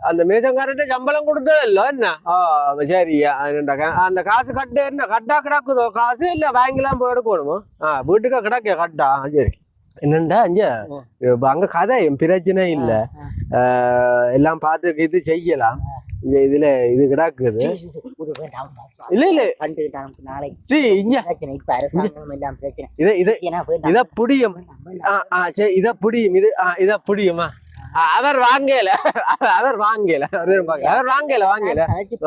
அந்த மேசங்காரர்கிட்ட சம்பளம் கொடுத்தது இல்ல என்ன? ஆ, சரி அந்த காசு கட்டு என்ன கட்டா கிடக்குதோ காசு இல்ல பேங்க்லாம் போய் எடுக்கணுமோ ஆ வீட்டுக்கு கிடக்க கட்டா சரி என்னண்டா. இப்ப அங்க கதை பிரச்சனை இல்ல எல்லாம் பார்த்து இது செய்யலாம் இங்க இதுல இது கிடக்குது இல்ல இல்ல இது இது இத புடியும் இத புடியும் இது இத புடியுமா அவர் வாங்கல. அவர் வாங்கல. அவர் வாங்கல வாங்கல.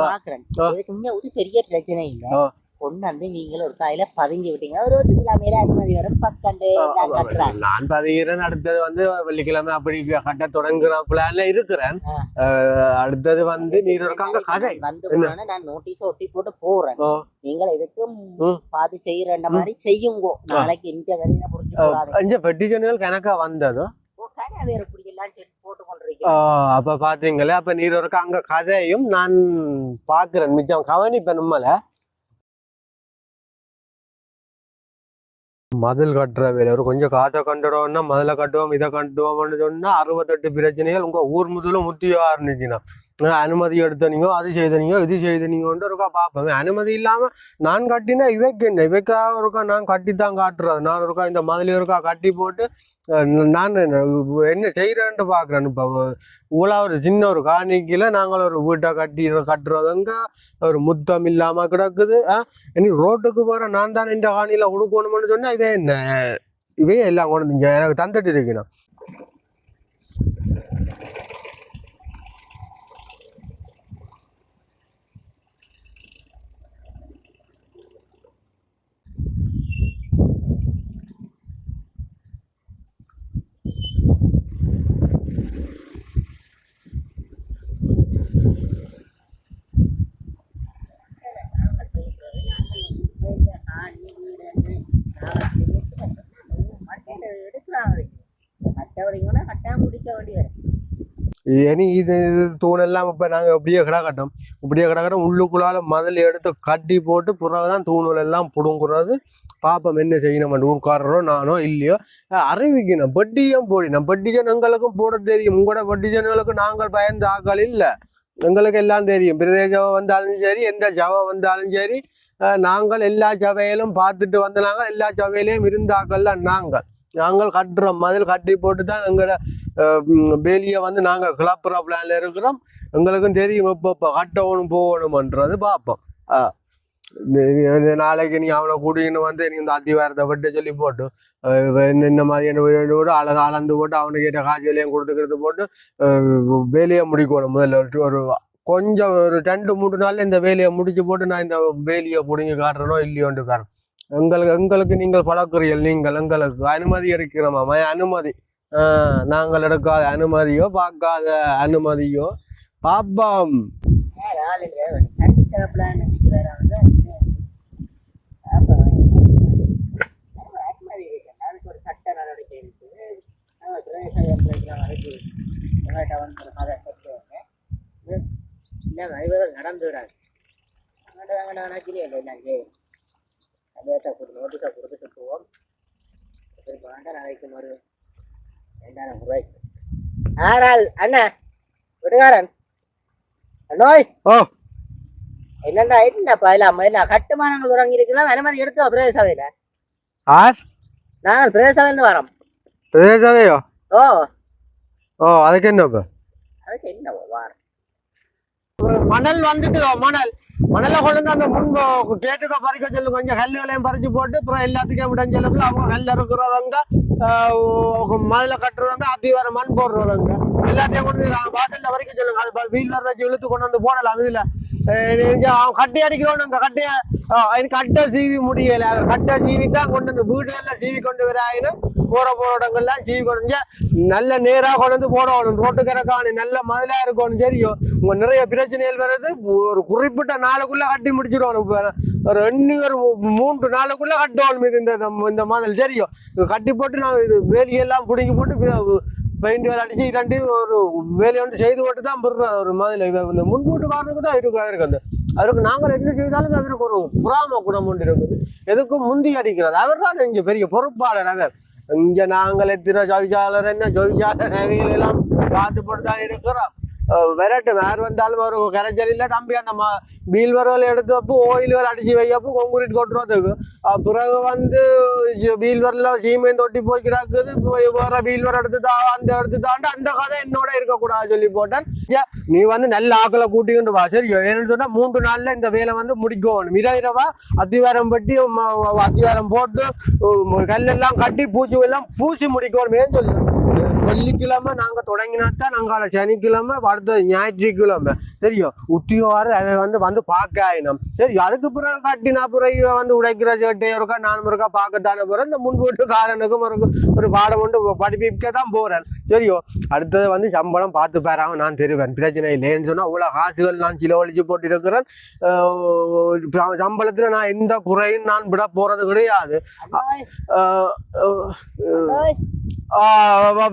பாக்குறேன். ஒரு பெரிய பிரச்சனை இல்ல. பொண்ணு வந்து நீங்களும் ஒரு காயில பதிஞ்சு விட்டீங்க. ஒரு ஒரு கிலோமீட்டர் அனுமதி வரும் கட்டுறாங்க. நான் பதிகிறேன் அடுத்தது வந்து வெள்ளிக்கிழமை அப்படி கட்ட தொடங்குற பிளான்ல இருக்கிறேன் அடுத்தது வந்து நீர் இருக்காங்க கதை. வந்து நான் நோட்டீஸ் ஒட்டி போட்டு போறேன். நீங்கள் இதுக்கும் ம். பார்த்து செய்யற மாதிரி செய்யுங்கோ. நாளைக்கு இந்த வரையில புரிஞ்சு அஞ்ச பெட்டிஷன்கள் கணக்கா வந்ததோ? வேற இப்படி எல்லாம் செட் போட்டு கொண்டிருக்கேன் ஆஹ், அப்ப பாத்தீங்களே அப்ப நீர் ஒரு அங்க கதையும் நான் பாக்குறேன். மிச்சம் கவனிப்பேன் நம்மள. மதில் கட்டுற வேலை. ஒரு கொஞ்சம் காற்றை கண்டுடுவோம்னா மதில கட்டுவோம் இதை கட்டுவோம்னு சொன்னா அறுபத்தெட்டு பிரச்சனைகள் உங்க ஊர் முதலும் முத்தியோ இருந்துச்சுன்னா அனுமதி எடுத்தனீங்க அது செய்தனீங்க இது செய்தனீங்கன்னு இருக்கா பார்ப்பேன் அனுமதி இல்லாமல் நான் கட்டினா இவைக்கு என்ன? இவைக்கா இருக்கா நான் தான் காட்டுறது. நான் இருக்கா இந்த மதில் இருக்கா கட்டி போட்டு நான் என்ன என்ன செய்யறேன்ட்டு இப்போ ஊழா ஒரு சின்ன ஒரு காணிக்கையில் நாங்கள் ஒரு வீட்டை கட்டி கட்டுறதுங்க ஒரு முத்தம் இல்லாமல் கிடக்குது. ஆ, இனி ரோட்டுக்கு போகிறேன் நான் தான் இந்த காணியில் கொடுக்கணும்னு சொன்னால் இவே என்ன? இவையே எல்லாம் கொண்டு வந்து எனக்கு தந்துட்டு இருக்கணும். இனி இது இது தூணெல்லாம் இப்போ நாங்கள் இப்படியே கிடக்கட்டும். இப்படியே கிடக்கட்டும். உள்ளுக்குள்ளால மதில் எடுத்து கட்டி போட்டு பிறகுதான் தூணுகள் எல்லாம் பிடுங்குறது. பாப்போம் என்ன செய்யணும் ஊர்க்காரரோ நானோ இல்லையோ அறிவிக்கணும். பெட்டியும் போடினோம் பெட்டிஜன் எங்களுக்கும் போட தெரியும். உங்களோட பெட்டிஜன்களுக்கு நாங்கள் பயந்த ஆக்கள் இல்லை. எங்களுக்கு எல்லாம் தெரியும். பிரதேச ஜவ வந்தாலும் சரி எந்த ஜவ வந்தாலும் சரி நாங்கள் எல்லா சபையிலும் பார்த்துட்டு வந்த நாங்கள் எல்லா சபையிலையும் இருந்தாக்கள்ல நாங்கள். நாங்கள் கட்டுறோம். மதில் கட்டி போட்டு தான் எங்களோட வேலியை வந்து நாங்கள் கிளப்புற பிளான்ல இருக்கிறோம். எங்களுக்கும் தெரியும் இப்போ கட்டணும் போகணுமன்றது பார்ப்போம் நாளைக்கு நீ அவனை கூட்டின்னு வந்து நீ இந்த அத்திவாரத்தை விட்டு சொல்லி போட்டு இந்த மாதிரி மாதிரியான வீடு அளந்து அளந்து போட்டு அவனுக்கு கேட்ட வேலையும் கொடுத்துக்கிறது போட்டு வேலையை முடிக்கணும் முதல்ல. ஒரு- கொஞ்சம் ஒரு ரெண்டு மூணு நாள்ல இந்த வேலையை முடிச்சு போட்டு நான் இந்த வேலியை பிடிங்கி காட்டுறனோ இல்லையோன்ட்டு பாருங்க. எங்களுக்கு எங்களுக்கு நீங்கள் பழக்கிறீர்கள் நீங்கள் எங்களுக்கு அனுமதி எடுக்கிறோமா அனுமதி நாங்கள் எடுக்காத அனுமதியோ பார்க்காத அனுமதியோ பாப்போம் நடந்து விடாது நோட்டீஸா கொடுத்துட்டு போவோம் வேண்டாம் நாளைக்கு ஒரு ரெண்டாயிரம் ரூபாய் ஆறாள் அண்ணா விடுகாரன் நோய் ஓ என்னண்டா என்னப்பா இல்லாம இல்ல கட்டுமானங்கள் தொடங்கி இருக்கலாம் அனுமதி எடுத்தோம் பிரதேச சபையில ஆர் நாங்கள் பிரதேச சபையில வரோம் பிரதேசவையோ ஓ ஓ அதுக்கு என்ன அதுக்கு என்ன வாரம் மணல் வந்துட்டு மணல். மணலை கொண்டு அந்த முன் கேட்டுக்க பறிக்க சொல்லு கொஞ்சம் கல்லுகளையும் பறிச்சு போட்டு அப்புறம் எல்லாத்துக்கும் விடம் சொல்லக்குள்ள அவங்க கல் இருக்கிறவங்க மதுல கட்டுறவங்க அத்திவார மண் போடுறவங்க. எல்லாத்தையும் கொண்டு வந்து வாசல்ல வரைக்கும் சொல்லுங்க. அது வீல்ல வச்சு இழுத்து கொண்டு வந்து போடலாம் இதுல. அவன் கட்டி அடிக்கிறோம் அந்த கட்டைய எனக்கு கட்டை சீவி முடியல. கட்ட கட்டை சீவி தான் கொண்டு வந்து வீடுகள்ல சீவி கொண்டு வர ஆயினும் போற போற இடங்கள்லாம் சீவி கொண்டு வந்து நல்ல நேரா கொண்டு வந்து போடணும். ரோட்டு கிடக்கானு நல்ல மதிலா இருக்கணும் தெரியும். உங்க நிறைய பிரச்சனைகள் வர்றது ஒரு குறிப்பிட்ட நாளுக்குள்ள கட்டி முடிச்சிடுவானு ஒரு எண்ணி ஒரு மூன்று நாளுக்குள்ள கட்டணும் இது இந்த இந்த- இந்த மாதிரி தெரியும். கட்டி போட்டு நான் இது வேலியெல்லாம் பிடுங்கி போட்டு பெயிண்ட் வேலை அடிச்சு இரண்டு ஒரு வேலையை வந்து செய்து போட்டு தான் விடுறோம் ஒரு மாதிரி இந்த முன்கூட்டுக்காரனுக்கு தான் இருக்கு அவருக்கு அந்த அவருக்கு நாங்கள் என்ன செய்தாலும் அவருக்கு ஒரு புறாம குணம் ஒன்று இருக்குது. எதுக்கும் முந்தி அடிக்கிறது அவர் தான் இங்கே பெரிய பொறுப்பாளர் அவர். இங்கே நாங்கள் எத்தனை ஜவிச்சாளர் என்ன ஜவிச்சாளர் எல்லாம் பார்த்து போட்டு தான் இருக்கிறோம். விரட்டு வேறு வந்தாலும் ஒரு கரைச்சல் இல்லை தம்பி அந்த ம பீல் வரவில் எடுத்து வைப்பு ஓயில்கள் அடிச்சு வையப்போ கொங்குரிட் கொட்டுறதுக்கு பிறகு வந்து பீல் வரல சீமையும் தொட்டி போய்க்கிறாக்குது போய் வேற பீல் வர எடுத்து தான் அந்த எடுத்து தாண்டு அந்த கதை என்னோட இருக்கக்கூடாது சொல்லி போட்டேன் நீ வந்து நல்ல ஆக்களை கூட்டிக்கிட்டு வா சரி ஏன்னு சொன்னால் மூன்று நாளில் இந்த வேலை வந்து முடிக்கணும் இரவு இரவா அத்திவாரம் பட்டி அத்திவாரம் போட்டு கல்லெல்லாம் கட்டி பூச்சி எல்லாம் பூசி முடிக்கணும் ஏன்னு சொல்லு வெள்ளிக்கிழமை நாங்கள் தொடங்கினாத்தான் நாங்கள் சனிக்கிழமை அடுத்த ஞாயிற்றுக்கிழமை. சரியோ? உத்தியோர் அதை வந்து வந்து பார்க்க ஆயினோம். சரி அதுக்கு பிறகு கட்டினா பிறகு வந்து உடைக்கிற சேட்டை இருக்கா நானும் இருக்கா பார்க்கத்தானே போறேன். இந்த முன் வீட்டுக்காரனுக்கும் ஒரு ஒரு பாடம் ஒன்று படிப்பிக்க தான் போகிறேன் சரியோ? அடுத்தது வந்து சம்பளம் பார்த்து பேராம நான் தெரிவேன். பிரச்சனை இல்லைன்னு சொன்னால் அவ்வளோ காசுகள் நான் சிலவழிச்சு போட்டிருக்கிறேன். சம்பளத்தில் நான் எந்த குறையும் நான் விட போகிறது கிடையாது.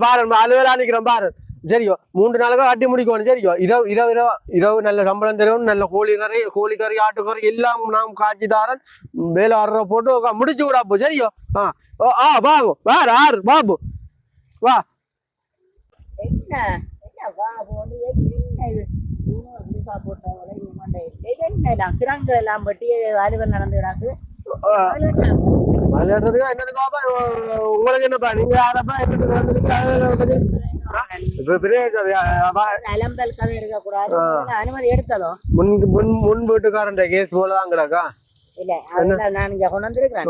பாரு அலுவலா பாரு சரியோ மூன்று நாளுக்கு அட்டி முடிக்கணும் சரியோ. இரவு இரவு இரவு இரவு நல்ல சம்பளம் தருவோம் நல்ல கோழி கறி கோழி கறி ஆட்டுக்கறி எல்லாம் நாம் காய்ச்சி தாரன் வேலை ஆடுற போட்டு முடிச்சு விடாப்போ சரியோ. ஆ ஓ, ஆ பாபு வாரு ஆறு பாபு வா. என்ன? என்ன வா போனி என்ன அலுவல் நடந்து கிடக்கு விளையாடுறதுக்கு உங்களுக்கு என்னப்பா நீங்க யாரப்பா என்னதுக்கு வந்துருக்கு அது பத்தி முன் வீட்டுக்காரன் கேஸ் போலதான் கிடக்கா இல்ல நான் இங்க கொண்டு வந்திருக்கிறேன்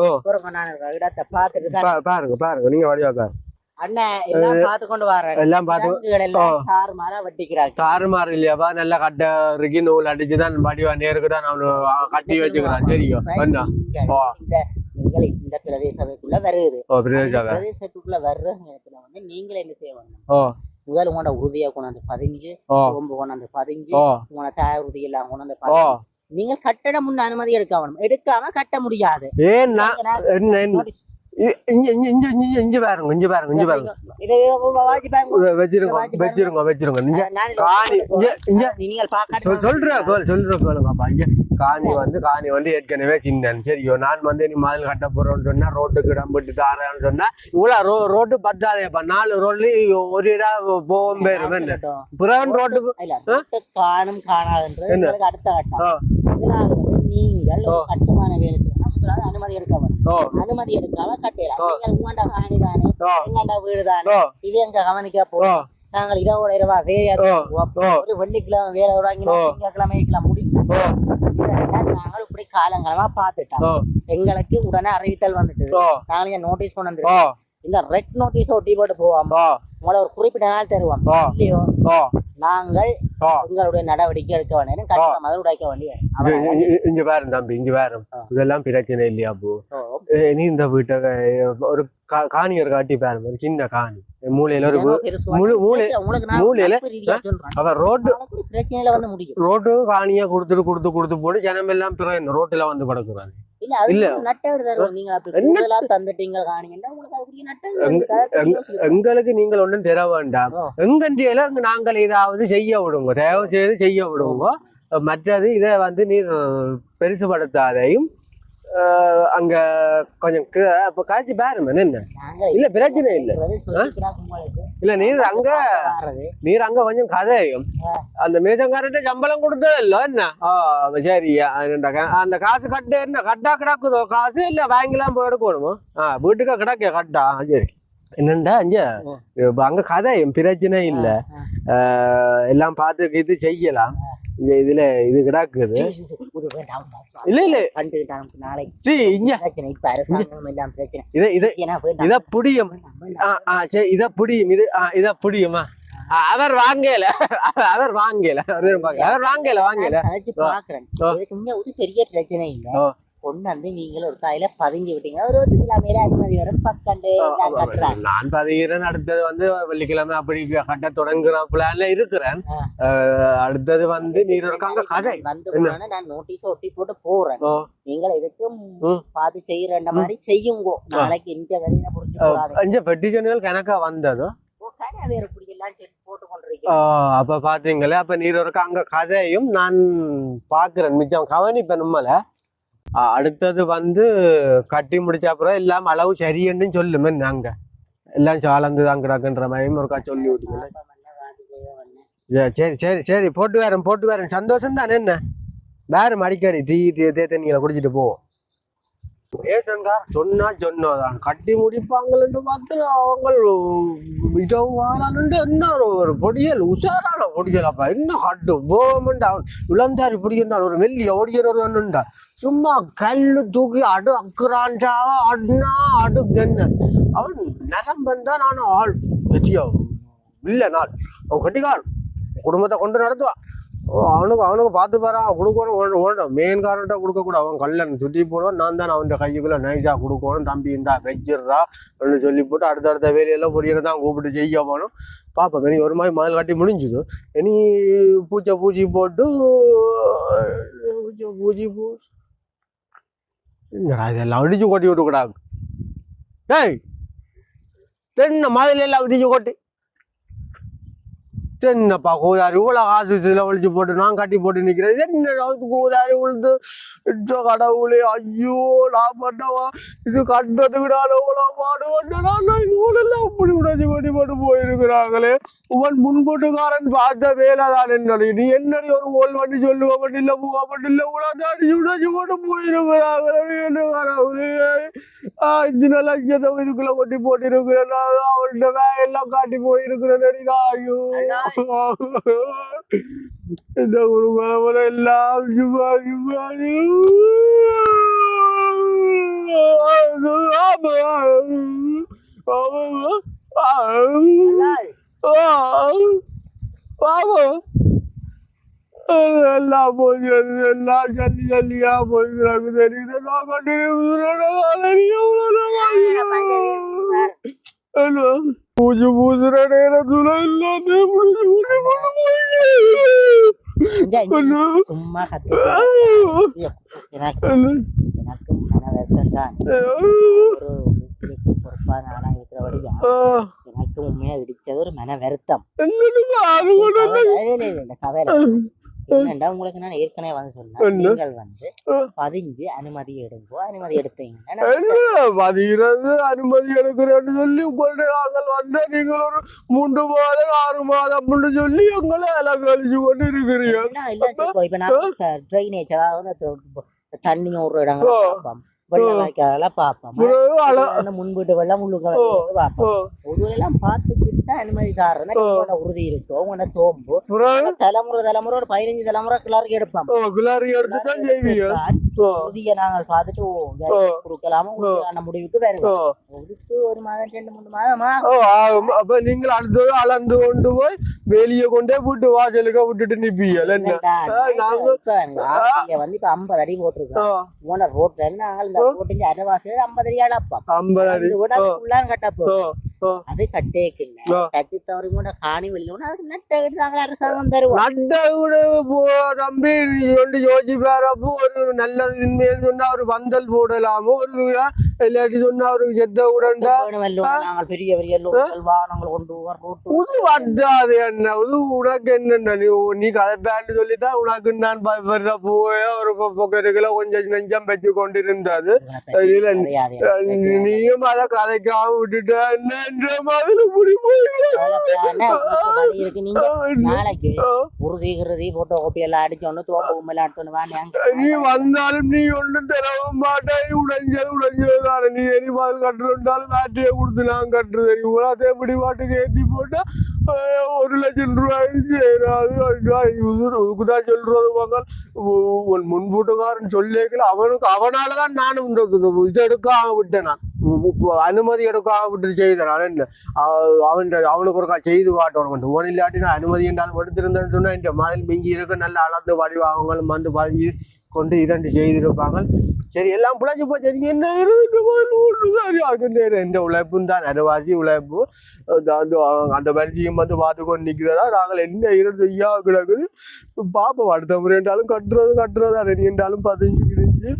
பாருங்க பாருங்க நீங்க வழியா பாருங்க எல்லாம் பார்த்து தாறுமாறு இல்லையாப்பா? நல்லா கட்ட இறுக்கி நூல் அடிச்சுதான் வடிவா நேருக்கு தான் அவனு கட்டி வச்சுக்கிறான். தெரியும். என்ன. இந்த பிரதேச சபைக்குள்ள வருது. ஓ பிரதேசாவே பிரதேசத்துக்குள்ள வர்ற நேரத்துல வந்து நீங்கள் என்ன செய்யணும் முதல் உங்களோட உறுதியை கொண்டாந்து பதிஞ்சு கொம்பு கொண்டாந்து பதிஞ்சு உங்களோட தாய் உறுதி எல்லாம் கொண்டாந்து பதிஞ்சு. நீங்கள் கட்டடம் முன்ன அனுமதி எடுக்க வேணும். எடுக்காம கட்ட முடியாது. ஏன்னா இங்க இங்க பாருங்க இங்க பாருங்க இங்க வச்சிருங்க வச்சிருங்க வச்சிருங்க. இங்க காணி இங்க இங்க சொல்ற கேள் சொல்ற கேளுங்கப்பா. இங்க காணி வந்து காணி வந்து ஏற்கனவே சின்னன் சரியோ நான் வந்து நீ மதில் கட்ட போறோம்னு சொன்னா ரோட்டுக்கு இடம் தாரேன்னு சொன்னா இவ்வளவு ரோ ரோட்டு பத்தாதேப்பா. நாலு ரோட்லயும் ஒரு இதா போகும் பேரும். என்ன? புறவன் ரோட்டு இல்ல ரோட்டு காணும் காணாதுன்றது என்ன? உங்களுக்கு அடுத்த கட்டம். ஆ. முதலாவது வந்து நீங்கள் கட்டுமான வேலை முதலாவது அனுமதி எடுக்க வேணும் ஓ அனுமதி எடுக்காம கட்டலாம் ஆ. நீங்கள் உங்கண்ட காணி தானே? எங்கண்ட வீடு தானே? இது எங்க கவனிக்க போறோம்? நாங்கள் இரவோட இரவா வேலை ஓ. ஓ. ஒரு வெள்ளிக்கிழமை வேலை தொடங்கினா ஓ. திங்கக்கிழமைக்கெல்லாம் முடிக்கும் ஓ இதெல்லாம் நாங்கள் இப்படி காலங்காலமா பார்த்துட்டோம். ஓ எங்களுக்கு உடனே அறிவித்தல் வந்துட்டு ஓ நாங்கள் இங்க நோட்டீஸ் கொண்டு ஓ வந்துருக்கோம் இந்த ரெட் நோட்டீஸ் ஒட்டி போட்டு போவோம் ஓ உங்களை ஒரு குறிப்பிட்ட நாள் தருவோம் இல்லையோ? நாங்கள் உங்களுடைய நடவடிக்கை எடுக்க வேண்டிய கட்டணம் அதை உடைக்க வேண்டிய இங்க- பாரு தம்பி இங்க ஆ. இதெல்லாம் பிரச்சனை இல்லையா போ நீ இந்த வீட்டை ஒரு கா- காணியர் காட்டி பாரு ஒரு சின்ன காணி. மூலையில ஒரு முழு- மூளை- மூலையில, அவ ரோட்டு பிரச்சனையில வந்து முடியும். ரோட்டு காணியா கொடுத்துட்டு கொடுத்து கொடுத்து போட்டு ஜனம் எல்லாம் பிற ரோட்டுல வந்து படுக்குறாங்க இல்ல எங்க-. எங்க-. எங்களுக்கு நீங்கள் ஒன்றும் தர வேண்டாம் ஓ. எங்கண்டியில நாங்கள் ஏதாவது செய்ய விடுங்க தயவு செய்து செய்ய விடுங்க மற்றது இதை வந்து நீர் பெருசுபடுத்தாதையும் அங்க கொஞ்சம் அப்ப காய்ச்சி பாருங்க என்ன இல்ல. பிரச்சனை இல்ல. இல்ல நீர் அங்க. நீர் அங்க கொஞ்சம் கதையும் அந்த மேசங்காரர்கிட்ட சம்பளம் கொடுத்தது இல்ல என்ன? ஆ, சரி அந்த காசு கட்டு என்ன கட்டா கிடக்குதோ காசு இல்ல வாங்கிலாம் போய் எடுக்கணுமோ? ஆ வீட்டுக்கா கிடக்க கட்டா சரி. என்னண்டா. இப்ப அங்க கதையும் பிரச்சனை இல்ல. எல்லாம் பார்த்து இது செய்யலாம். இங்க இதுல இது கிடக்குது. இல்ல இல்ல. இத புடியும். இத புடியும். இது இத புடியுமா? அவர் வாங்கல. அவர் வாங்கல. அவர் வாங்கல. வாங்கல பெரிய பிரச்சனை இல்ல. கொண்டு வந்து நீங்கள் ஒரு காயில பதிஞ்சு விட்டீங்க. ஒரு ஒரு கிலோமீட்டர் அனுமதி வரும். பக்கண்டு கட்டுறாங்க நான் பதிகிறேன். அடுத்தது வந்து வெள்ளிக்கிழமை அப்படி கட்ட தொடங்குற பிளான்ல இருக்கிறேன். அடுத்தது வந்து நீர் இருக்காங்க கதை. வந்து நான் நோட்டீஸ் ஒட்டி போட்டு போறேன். நீங்கள் இதுக்கும். பார்த்து செய்யற மாதிரி செய்யுங்க. நாளைக்கு இந்த வரையில புரிஞ்சு அஞ்சு பெட்டிஷன்கள் கணக்கா வந்ததோ? வேற ஆஹ், அப்ப பாத்தீங்களே அப்ப நீர் இருக்க அங்க கதையும் நான் பாக்குறேன். மிச்சம் கவனிப்பேன் நம்மள அடுத்தது வந்து கட்டி முடிச்ச அப்புறம் எல்லாம் அளவு சரியன்னு சொல்லுமே நாங்க. எல்லாம் சாலந்து தான் கிடக்குன்ற மாதிரியும் ஒருக்கா சொல்லி விட்டுங்களேன் சரி சரி சரி போட்டு வரேன் போட்டு வரேன். சந்தோஷம் தானே என்ன? வேறு அடிக்கடி டீ டீ தே தண்ணிகளை குடிச்சிட்டு போவோம் ஏசன்கார் சொன்னா சொன்னதான். கட்டி முடிப்பாங்கன்னு பார்த்து அவங்க மிகவும் வாழான்னு என்ன ஒரு- பொடியல் உஷாரான பொடியல் அப்பா. என்ன கட்டு போமெண்ட். அவன் இளந்தாரி பிடிக்கிறான் ஒரு மெல்லிய ஓடிக்கிறவன்டா சும்மா கல்லு தூக்கி அடு அக்குறான்டா. அட்னா அடு என்ன அவன் நரம்பன் தான் நான் ஆள் வெற்றியோ இல்லை நாள். அவன் கட்டிக்கார் குடும்பத்தை கொண்டு நடத்துவான். அவனுக்கு அவனுக்கு பார்த்து பாரு கொடுக்கணும் ஓட- மெயின் காரன்ட்ட கொடுக்கக்கூடாது. அவன் கல்லன் சுற்றி போடுவான் நான் தான் அவன் கைக்குள்ளே நைஸாக கொடுக்கணும் தம்பி இந்தா வச்சிடுறா அப்படின்னு சொல்லி போட்டு அடுத்தடுத்த வேலையெல்லாம் பொடியை தான் கூப்பிட்டு செய்ய போகணும் பார்ப்போம் இனி ஒரு மாதிரி முதல் கட்டி முடிஞ்சுது. இனி பூச்சை பூச்சி போட்டு பூச்சை பூச்சி பூ என்னடா இதெல்லாம் அடிச்சு கொட்டி விட்டுக்கூடாது டேய் தென்ன மாதிரி எல்லாம் அடிச்சு கொட்டி. என்னப்பா கோதாரி இவ்வளோ காசு செலவழிச்சு போட்டு நான் கட்டி போட்டு நிற்கிறேன் என்ன கோதாரி உழுது இச்சோ கடவுளே ஐயோ நான் பண்ணவா? இது கட்டுறதுக்கு நான் எவ்வளோ பாடுபட்டேன் இது எல்லாம் இப்படி உடஞ்சி பண்ணி போட்டு போயிருக்கிறாங்களே. உன் முன்போட்டுக்காரன் பார்த்த வேலை தான் என்னடி? நீ என்னடி ஒரு ஓல் வண்டி சொல்லுவ மட்டும் இல்லை பூவா மட்டும் இல்லை உடனே அடிச்சு உடஞ்சி போட்டு போயிருக்கிறாங்களே என்ன கடவுளே. அஞ்சு லட்சத்தை இதுக்குள்ள கொட்டி போட்டிருக்கிறேன். அவள்கிட்ட வேலையெல்லாம் காட்டி போயிருக்கிறேன் நான் ஐயோ இந்த குழம்புல எல்லாம் சும்மா சும்மா எல்லாம் போய் எல்லாம் ஜல்லி ஜல்லியா போய் கிடக்கு தெரியுது நான் கட்டி பூஜை பூசுற நேரத்துல ஹலோ சும்மா எனக்கும் மன வருத்தம் தான் ஒரு வீட்டுக்கு பொறுப்பான ஆளா இருக்கிறபடியா எனக்கு உண்மையா இடிச்சது ஒரு மன வருத்தம். கவலை என்னண்டா உங்களுக்கு நான் ஏற்கனவே வந்து சொன்னேன்? நீங்கள் வந்து. பதிஞ்சு அனுமதி எடுங்கோ அனுமதி எடுத்தீங்கன்னா பதிகிறது அனுமதி எடுக்கிறேன்னு சொல்லி உங்கள்ட்ட நாங்கள் வந்த நீங்கள் ஒரு மூன்று மாதம் ஆறு மாதம் சொல்லி எங்களை எல்லாம் கழிச்சு கொண்டு இருக்கிறீங்க இப்போ நான் ட்ரைனேஜ் அதாவது தண்ணி ஒரு இடங்களை வாய்க்காலெல்லாம் பார்ப்போம். அந்த முன்பிட்டு வெள்ளம் உள்ளுக்க பார்ப்போம். ஒருவெல்லாம் பார்த்துக்கிட்டு அனுமதி உறுதி இருக்கும். உங்களோட தோம்பு? தலைமுறை தலைமுறை ஒரு பதினஞ்சு தலைமுறை கிளறி எடுப்போம். கிளாரி எடுத்து தான் செய்வீங்க. ஓ, உறுதியை நாங்கள் பார்த்துட்டு. கொடுக்கலாமோ உறுதியான முடிவுக்கு. வருவோம். ஒரு மாதம் ரெண்டு மூணு மாதமா. அப்ப நீங்கள் அடுத்தது அளந்து கொண்டு போய் வெளியே கொண்டே விட்டு வாசலுக்க விட்டுட்டு நிப்பீங்க. நாங்க- வந்து இப்ப ஐம்பது அடி போட்டிருக்கோம் போன ரோட்ல நாங்கள் இந்த ரோட்டின் அரைவாசியில் ஐம்பது அடி அடப்போம் ஐம்பது அடி. கட்டப்போ ஆ. கட்டி தவறி கூட காணி வெளியில அதுக்கு நட்ட எடுத்தாங்க அரசாங்கம் சொல்லி யோசிச்சு பாரப்போ ஒரு நல்ல உண்மைன்னு சொன்னா ஒரு பந்தல் போடலாமோ ஒரு இல்லாட்டி சொன்னா ஒரு செத்த நாங்கள் பெரிய பெரிய வாகனங்கள் கொண்டு புது வந்தாது என்ன இது உனக்கு என்னென்ன நீ நீ கதை பேண்டு சொல்லித்தான் உனக்கு நான் பயப்படுற போய ஒரு பொக்கெட்டுக்குள்ள கொஞ்சம் நெஞ்சம் வச்சு கொண்டிருந்தது நீயும் அதை கதைக்காம விட்டுட்ட என்னன்ற மாதிரி இப்படி இருக்கு நீங்க நாளைக்கு உறுதி கிருதி போட்டோ காப்பி எல்லாம் அடிச்சோன்னு தோப்பு கும்பல எடுத்தோன்னு வா நீ வந்தாலும் நீ ஒண்ணும் தரவும் மாட்டாய் உடைஞ்சது உடைஞ்சதுதானே. நீ எரி பால் கட்டுறோண்டாலும் வேட்டையை கொடுத்து நான் கட்டுறது. இவ்வளோ எப்படி பாட்டுக்கு ஏற்றி போட்டா ஒரு லட்சம் ரூபாய் சேராது. இதுக்குதான் சொல்றது மகள். உன் முன்பூட்டுக்காரன் சொல்லிக்கல அவனுக்கு அவனாலதான் நானும் இந்த இது- எடுக்காம விட்டேன் நான். அனுமதி எடுக்காவிட்டு செய்தான் என்ன? அவன் அவனுக்கு ஒரு செய்து காட்டணும். ஓன் இல்லாட்டி நான் அனுமதி என்றாலும் எடுத்திருந்தேன்னு சொன்னா இந்த மாதிரி மிஞ்சி இருக்க நல்ல அளந்து வடிவாங்களும் வந்து பதிஞ்சு கொண்டு இரண்டு செய்திருப்பாங்க சரி எல்லாம் பிழைச்சி போச்சு. எனக்கு என்ன இருக்கு எந்த உழைப்பும் தான். அரைவாசி உழைப்பு. அந்த- அந்த வரிசையும் வந்து பார்த்து கொண்டு நிற்கிறதா நாங்கள் என்ன இருந்து ஐயா கிடக்குது? பார்ப்போம் அடுத்த முறை என்றாலும் கட்டுறது கட்டுறதா? ரெடி என்றாலும் பதிஞ்சு கிழிஞ்சு